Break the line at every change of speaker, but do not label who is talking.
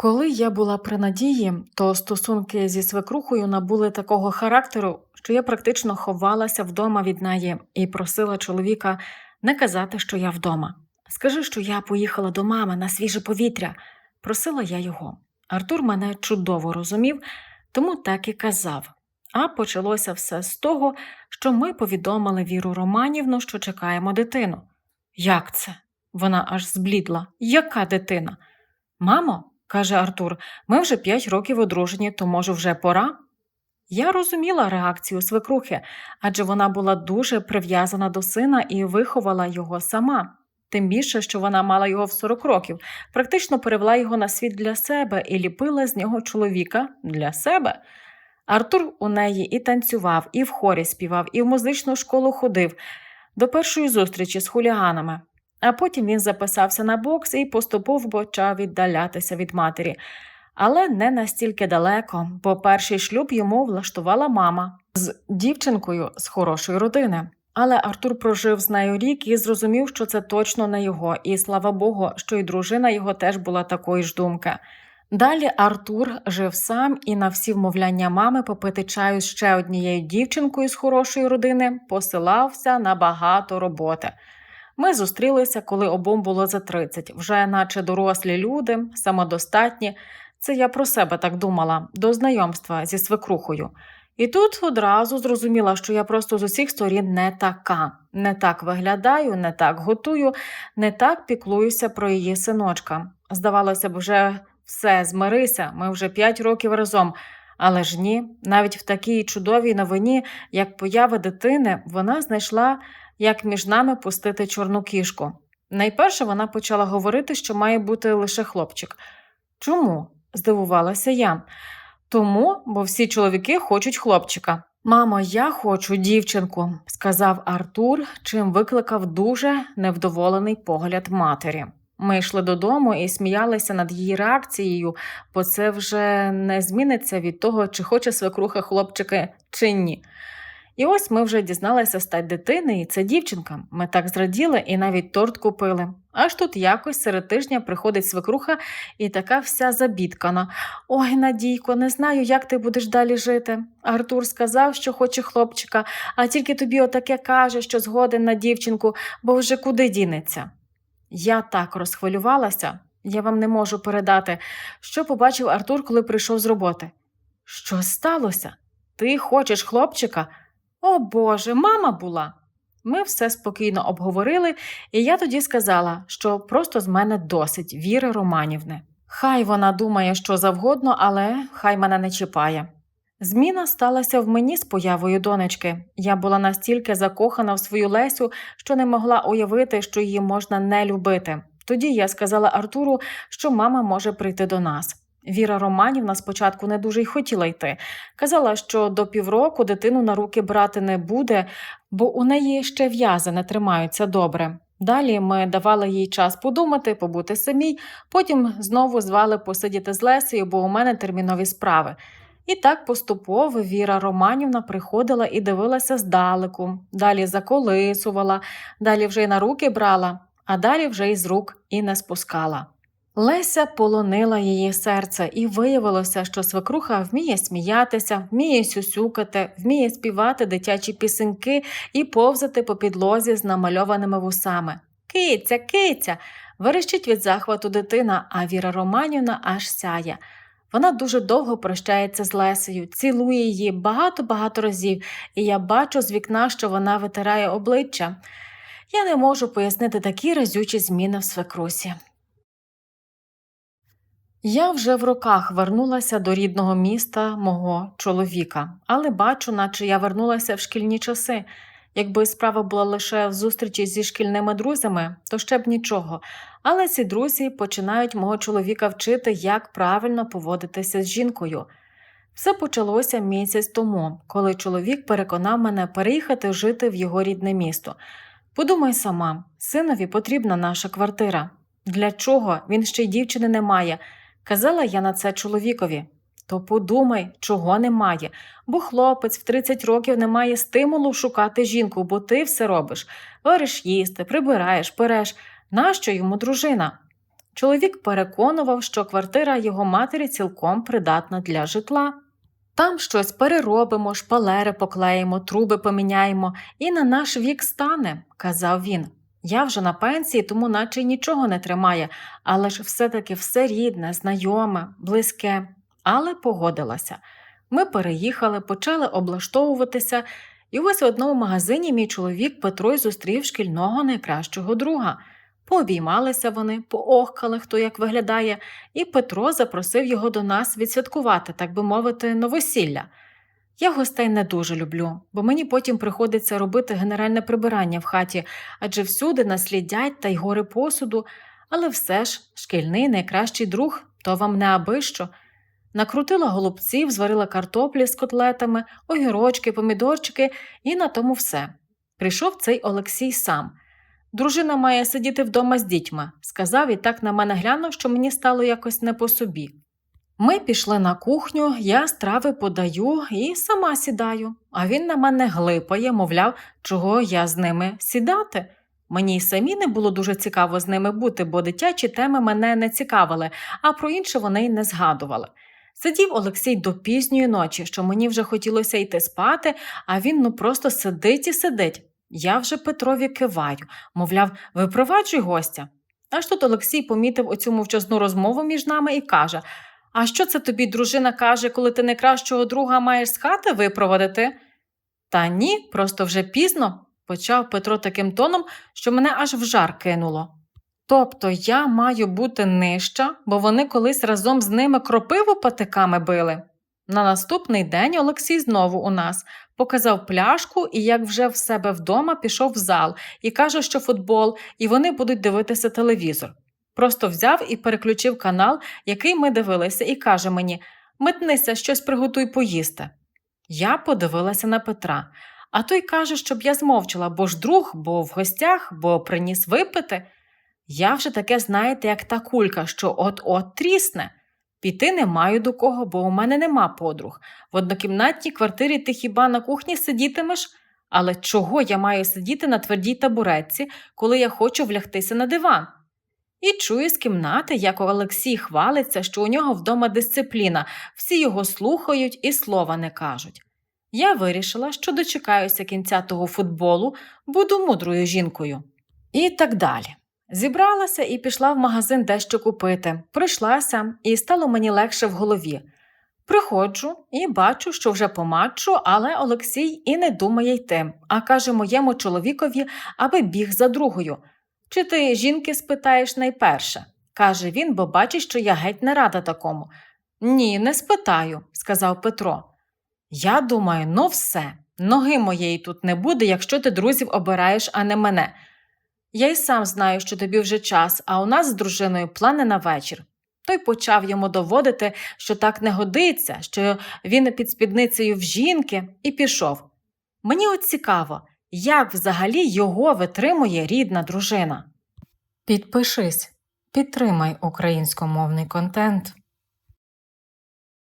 Коли я була при надії, то стосунки зі свекрухою набули такого характеру, що я практично ховалася вдома від неї і просила чоловіка не казати, що я вдома. Скажи, що я поїхала до мами на свіже повітря. Просила я його. Артур мене чудово розумів, тому так і казав. А почалося все з того, що ми повідомили Віру Романівну, що чекаємо дитину. Як це? Вона аж зблідла. Яка дитина? Мамо, каже Артур, ми вже п'ять років одружені, то може вже пора? Я розуміла реакцію свекрухи, адже вона була дуже прив'язана до сина і виховала його сама. Тим більше, що вона мала його в 40 років, практично перевела його на світ для себе і ліпила з нього чоловіка для себе. Артур у неї і танцював, і в хорі співав, і в музичну школу ходив до першої зустрічі з хуліганами. А потім він записався на бокс і поступово почав віддалятися від матері. Але не настільки далеко, бо перший шлюб йому влаштувала мама з дівчинкою з хорошої родини. Але Артур прожив з нею рік і зрозумів, що це точно не його, і слава Богу, що й дружина його теж була такої ж думки. Далі Артур жив сам і на всі вмовляння мами попити чаю з ще однією дівчинкою з хорошої родини посилався на багато роботи. Ми зустрілися, коли обом було за 30, вже наче дорослі люди, самодостатні. Це я про себе так думала, до знайомства зі свекрухою. І тут одразу зрозуміла, що я просто з усіх сторін не така, не так виглядаю, не так готую, не так піклуюся про її синочка. Здавалося б, вже все, змирися, ми вже п'ять років разом. Але ж ні, навіть в такій чудовій новині, як поява дитини, вона знайшла, як між нами пустити чорну кішку. Найперше вона почала говорити, що має бути лише хлопчик. Чому? здивувалася я. Тому, бо всі чоловіки хочуть хлопчика. Мамо, я хочу дівчинку, сказав Артур, чим викликав дуже невдоволений погляд матері. Ми йшли додому і сміялися над її реакцією, бо це вже не зміниться від того, чи хоче свекруха хлопчики чи ні. І ось ми вже дізналися стать дитини, і це дівчинка. Ми так зраділи і навіть торт купили. Аж тут якось серед тижня приходить свекруха і така вся забідкана. Ой, Надійко, не знаю, як ти будеш далі жити. Артур сказав, що хоче хлопчика, а тільки тобі отаке каже, що згоден на дівчинку, бо вже куди дінеться. Я так розхвилювалася, я вам не можу передати, що побачив Артур, коли прийшов з роботи. Що сталося? Ти хочеш хлопчика? О Боже, мама була. Ми все спокійно обговорили, і я тоді сказала, що просто з мене досить Віри Романівни. Хай вона думає, що завгодно, але хай мене не чіпає. Зміна сталася в мені з появою донечки. Я була настільки закохана в свою Лесю, що не могла уявити, що її можна не любити. Тоді я сказала Артуру, що мама може прийти до нас. Віра Романівна спочатку не дуже й хотіла йти. Казала, що до півроку дитину на руки брати не буде, бо у неї ще в'язи не тримаються добре. Далі ми давали їй час подумати, побути самій, потім знову звали посидіти з Лесею, бо у мене термінові справи. І так поступово Віра Романівна приходила і дивилася здалеку, далі заколисувала, далі вже й на руки брала, а далі вже й з рук і не спускала. Леся полонила її серце, і виявилося, що свекруха вміє сміятися, вміє сюсюкати, вміє співати дитячі пісеньки і повзати по підлозі з намальованими вусами. Киця, киця. верещить від захвату дитина, а Віра Романівна аж сяє. Вона дуже довго прощається з Лесею, цілує її багато-багато разів, і я бачу з вікна, що вона витирає обличчя. Я не можу пояснити такі разючі зміни в свекрусі. Я вже в роках вернулася до рідного міста мого чоловіка, але бачу, наче я вернулася в шкільні часи. Якби справа була лише в зустрічі зі шкільними друзями, то ще б нічого. Але ці друзі починають мого чоловіка вчити, як правильно поводитися з жінкою. Все почалося місяць тому, коли чоловік переконав мене переїхати жити в його рідне місто. Подумай сама, синові потрібна наша квартира. Для чого він ще й дівчини не має? Казала я на це чоловікові. То подумай, чого немає, бо хлопець в 30 років не має стимулу шукати жінку, бо ти все робиш. Вариш їсти, прибираєш, переш. Нащо йому дружина? Чоловік переконував, що квартира його матері цілком придатна для житла. Там щось переробимо, шпалери поклеїмо, труби поміняємо, і на наш вік стане, казав він. Я вже на пенсії, тому наче нічого не тримає, але ж все-таки все рідне, знайоме, близьке. Але погодилася. Ми переїхали, почали облаштовуватися, і ось в одному магазині мій чоловік Петро й зустрів шкільного найкращого друга. Пообіймалися вони, поохкали, хто як виглядає, і Петро запросив його до нас відсвяткувати, так би мовити, новосілля. Я гостей не дуже люблю, бо мені потім приходиться робити генеральне прибирання в хаті, адже всюди наслідять та й гори посуду, але все ж шкільний найкращий друг то вам не аби що. Накрутила голубців, зварила картоплі з котлетами, огірочки, помідорчики, і на тому все. Прийшов цей Олексій сам. Дружина має сидіти вдома з дітьми, сказав і так на мене глянув, що мені стало якось не по собі. Ми пішли на кухню, я страви подаю і сама сідаю, а він на мене глипає, мовляв, чого я з ними сідати. Мені й самі не було дуже цікаво з ними бути, бо дитячі теми мене не цікавили, а про інше вони й не згадували. Сидів Олексій до пізньої ночі, що мені вже хотілося йти спати, а він ну просто сидить і сидить. Я вже Петрові киваю, мовляв, випроваджуй гостя. Аж тут Олексій помітив оцю мовчазну розмову між нами і каже: А що це тобі дружина каже, коли ти найкращого друга маєш з хати випроводити? Та ні, просто вже пізно, почав Петро таким тоном, що мене аж в жар кинуло. Тобто я маю бути нижча, бо вони колись разом з ними кропиву патиками били. На наступний день Олексій знову у нас показав пляшку і, як вже в себе вдома, пішов в зал і каже, що футбол, і вони будуть дивитися телевізор. Просто взяв і переключив канал, який ми дивилися, і каже мені: Метнися, щось приготуй поїсти. Я подивилася на Петра, а той каже, щоб я змовчала, бо ж друг, бо в гостях, бо приніс випити. Я вже таке, знаєте, як та кулька, що от-от трісне. Піти не маю до кого, бо у мене нема подруг. В однокімнатній квартирі ти хіба на кухні сидітимеш? Але чого я маю сидіти на твердій табуретці, коли я хочу влягтися на диван? І чую з кімнати, як Олексій хвалиться, що у нього вдома дисципліна, всі його слухають і слова не кажуть. Я вирішила, що дочекаюся кінця того футболу, буду мудрою жінкою. І так далі. Зібралася і пішла в магазин дещо купити. Прийшлася, і стало мені легше в голові. Приходжу і бачу, що вже по матчу, але Олексій і не думає йти, а каже моєму чоловікові, аби біг за другою. Чи ти жінки спитаєш найперше? каже він, бо бачить, що я геть не рада такому. Ні, не спитаю, сказав Петро. Я думаю, ну все, ноги моєї тут не буде, якщо ти друзів обираєш, а не мене. Я й сам знаю, що тобі вже час, а у нас з дружиною плани на вечір. Той почав йому доводити, що так не годиться, що він під спідницею в жінки, і пішов. Мені от цікаво, як взагалі його витримує рідна дружина. Підпишись, підтримай українськомовний контент.